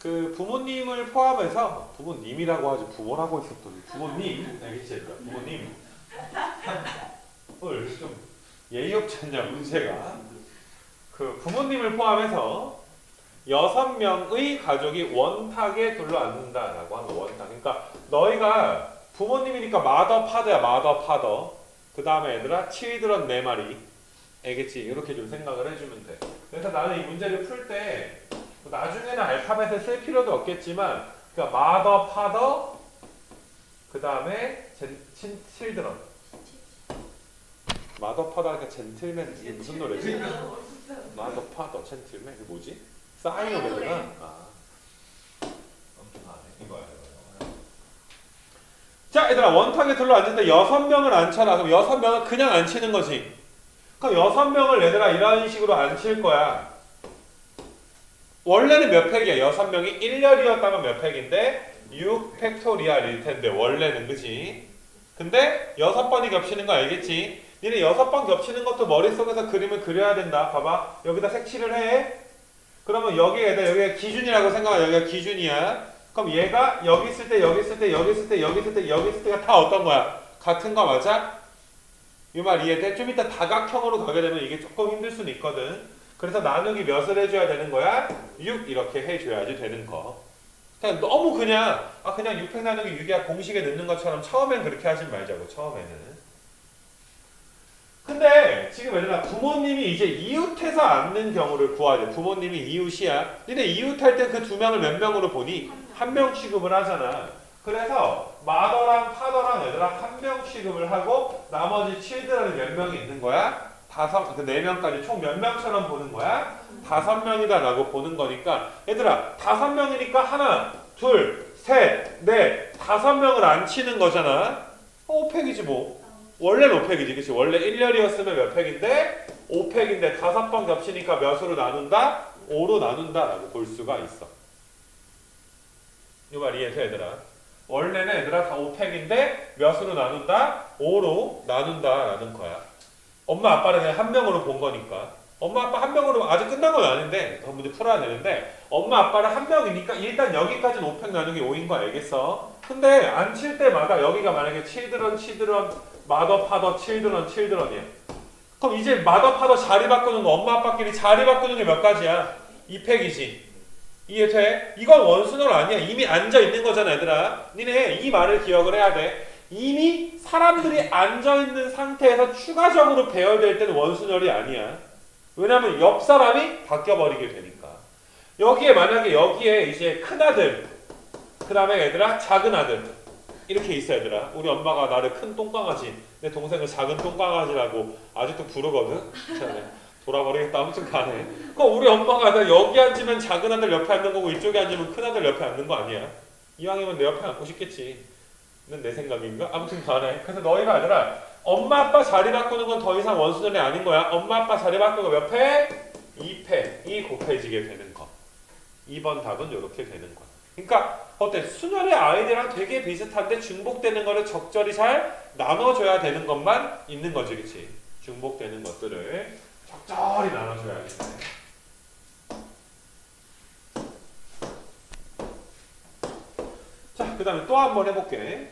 그 부모님을 포함해서 부모님이라고 하지 부모라고 했었더니 부모님 알겠지 얘들아 부모님. 오늘 좀 예의 없지 않냐 문제가. 그 부모님을 포함해서 여섯 명의 가족이 원탁에 둘러앉는다라고 하는 원탁. 그러니까 너희가 부모님이니까 마더 파더야 마더 파더. 그 다음에 얘들아 치드런 네 마리. 알겠지? 이렇게 좀 생각을 해주면 돼. 그래서 나는 이 문제를 풀때 뭐 나중에는 알파벳을 쓸 필요도 없겠지만 그러니까 마더 파더 그 다음에 칠드런 마더 파더 하니까 젠틀맨 이게 무슨 노래지? 마더 파더 젠틀맨 이게 뭐지? 싸이 노래구나 아. 자 얘들아 원탁에 둘러 앉는데 여섯 명을 앉혀라 그럼 여섯 명은 그냥 앉히는 거지. 그럼 여섯 명을 얘들아 이런 식으로 앉힐 거야 원래는 몇 팩이야? 여섯 명이 1열이었다면 몇 팩인데 6 팩토리알일 텐데 원래는 그지? 근데 여섯 번이 겹치는 거 알겠지? 니네 여섯 번 겹치는 것도 머릿속에서 그림을 그려야 된다 봐봐 여기다 색칠을 해 그러면 여기에다 여기가 기준이라고 생각하 여기가 기준이야 그럼 얘가 여기 있을 때 여기 있을 때 여기 있을 때 여기 있을 때 여기 있을 때가 다 어떤 거야? 같은 거 맞아? 이 말 이해돼? 좀 이따 다각형으로 가게 되면 이게 조금 힘들 수는 있거든 그래서 나누기 몇을 해줘야 되는 거야? 6 이렇게 해줘야지 되는 거. 그냥 너무 그냥 아 그냥 6팩 나누기 6이야 공식에 넣는 것처럼 처음엔 그렇게 하지 말자고 처음에는. 근데 지금 얘들아 부모님이 이제 이웃해서 앉는 경우를 돼. 부모님이 이웃이야. 근데 이웃할 때 그 두 명을 몇 명으로 보니 한 명 취급을 하잖아. 그래서 마더랑 파더랑 얘들아 한 명 취급을 하고 나머지 칠드라는 몇 명이 있는 거야? 다섯 그네 명까지 총 몇 명처럼 보는 거야? 다섯 명이다라고 보는 거니까 얘들아 다섯 명이니까 하나 둘 셋 넷 다섯 명을 안 치는 거잖아. 어, 5팩이지 뭐. 원래는 5팩이지 그치? 원래 1열이었으면 몇 팩인데 5팩인데 다섯 번 겹치니까 몇으로 나눈다? 5로 나눈다라고 볼 수가 있어. 이 말 이해돼 얘들아? 원래는 얘들아 다 5팩인데 몇으로 나눈다? 5로 나눈다라는 거야. 엄마 아빠를 그냥 한 명으로 본 거니까. 엄마 아빠 한 명으로 아직 끝난 건 아닌데 더 문제 풀어야 되는데 엄마 아빠는 한 명이니까 일단 여기까지는 5팩 나누기 5인 거 알겠어? 근데 안 칠 때마다 여기가 만약에 칠드런 칠드런 마더 파더 칠드런 칠드런이야. 그럼 이제 마더 파더 자리 바꾸는 거 엄마 아빠끼리 자리 바꾸는 게 몇 가지야? 2팩이지. 이해 돼? 이건 원순으로 아니야. 이미 앉아 있는 거잖아 얘들아. 니네 이 말을 기억을 해야 돼 이미 사람들이 앉아있는 상태에서 추가적으로 배열될 때는 원순열이 아니야. 왜냐면 옆 사람이 바뀌어버리게 되니까. 여기에 만약에 여기에 이제 큰아들, 그 다음에 얘들아 작은 아들 이렇게 있어 얘들아. 우리 엄마가 나를 큰 똥강아지, 내 동생을 작은 똥강아지라고 아직도 부르거든. 참, 돌아버리겠다 아무튼 간에. 그럼 우리 엄마가 나 여기 앉으면 작은 아들 옆에 앉는 거고 이쪽에 앉으면 큰 아들 옆에 앉는 거 아니야? 이왕이면 내 옆에 앉고 싶겠지. 는내 생각인가? 아무튼 간에 그래서 너희가 아니라 엄마 아빠 자리 바꾸는 건 더 이상 원수전이 아닌 거야 엄마 아빠 자리 바꾸고 몇 패? 2패 이 곱해지게 되는 거 2번 답은 이렇게 되는 거야 그러니까 어때? 순열의 아이들이랑 되게 비슷한데 중복되는 거를 적절히 잘 나눠줘야 되는 것만 있는 거지 그치? 중복되는 것들을 적절히 나눠줘야겠네 자, 그 다음에 또 한 번 해볼게.